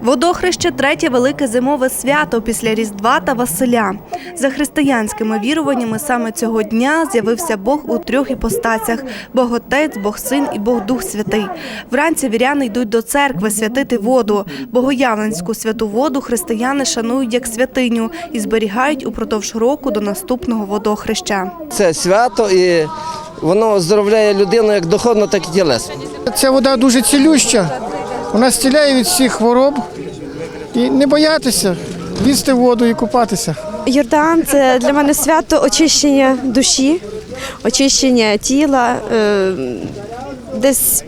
Водохреще третє велике зимове свято після Різдва та Василя. За християнськими віруваннями саме цього дня з'явився Бог у трьох іпостасях: Бог Отець, Бог Син і Бог Дух Святий. Вранці віряни йдуть до церкви святити воду. Богоявленську святу воду християни шанують як святиню і зберігають упродовж року до наступного водохреща. Це свято і воно оздоровляє людину як духовно, так і тілесно. Ця вода дуже цілюща, вона стіляє від всіх хвороб і не боятися, лізти воду і купатися. Йордан це для мене свято очищення душі, очищення тіла, е, десь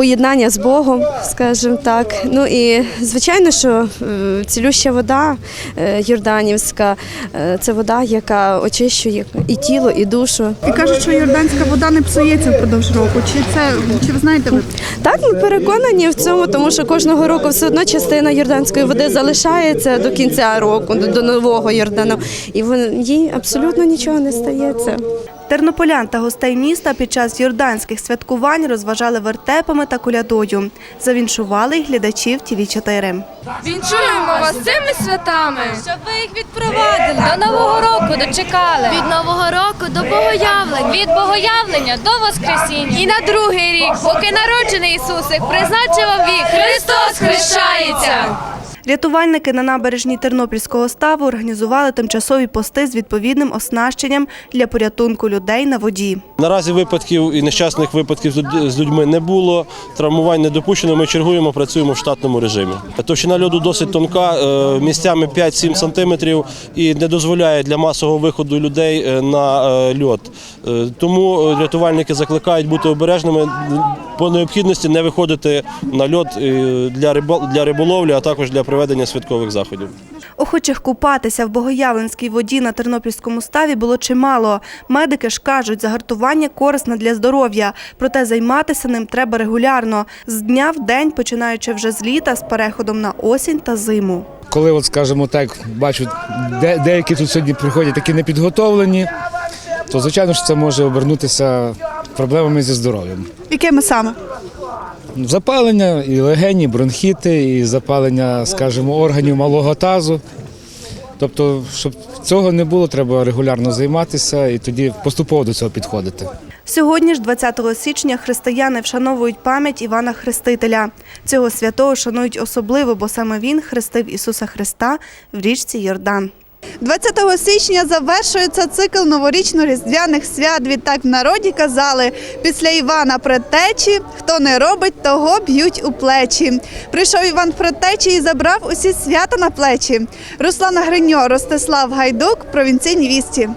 поєднання з Богом, скажімо так. Ну і звичайно, що е, цілюща вода е, Йорданівська е, це вода, яка очищує і тіло, і душу. І кажуть, що йорданська вода не псується впродовж року. Чи це чи ви знаєте ви? Так, ми переконані в цьому, тому що кожного року все одно частина йорданської води залишається до кінця року, до, нового Йордану, і їй абсолютно нічого не стається. Тернополян та гостей міста під час йорданських святкувань розважали вертепами та колядою. Завіншували й глядачів ТІВІ 4 Вінчуємо вас цими святами, щоб ви їх відпровадили до нового року дочекали. від нового року до богоявлення. Від богоявлення до Воскресіння. І на другий рік, поки народжений Ісусик, призначив вам вік. Христос хрещається. Рятувальники на набережній Тернопільського ставу організували тимчасові пости з відповідним оснащенням для порятунку людей на воді. Наразі випадків і нещасних випадків з людьми не було. Травмувань не допущено. Ми чергуємо, працюємо в штатному режимі. Товщина льоду досить тонка, е, місцями 5-7 сантиметрів і не дозволяє для масового виходу людей е, на е, льод. Тому рятувальники закликають бути обережними по необхідності не виходити на льод для рибо- для риболовлі, а також для проведення святкових заходів. Охочих купатися в Богоявленській воді на Тернопільському ставі було чимало. Медики ж кажуть, загартування корисне для здоров'я, проте займатися ним треба регулярно, з дня в день, починаючи вже з літа, з переходом на осінь та зиму. коли, от, скажімо так, бачу, де, деякі тут сьогодні приходять такі непідготовлені, то звичайно що це може обернутися проблемами зі здоров'ям. Якими саме? Запалення і легені, бронхіти, і запалення, скажімо, органів малого тазу. Тобто, щоб цього не було, треба регулярно займатися і тоді поступово до цього підходити. Сьогодні ж, 20 січня, християни вшановують пам'ять Івана Хрестителя. Цього святого шанують особливо, бо саме він хрестив Ісуса Христа в річці Йордан. 20 січня завершується цикл новорічно-різдвяних свят. Відтак в народі казали, після Івана предтечі, хто не робить, того б'ють у плечі. Прийшов Іван предтечі і забрав усі свята на плечі. Руслана Гриньо, Ростислав Гайдук, провінційні вісті.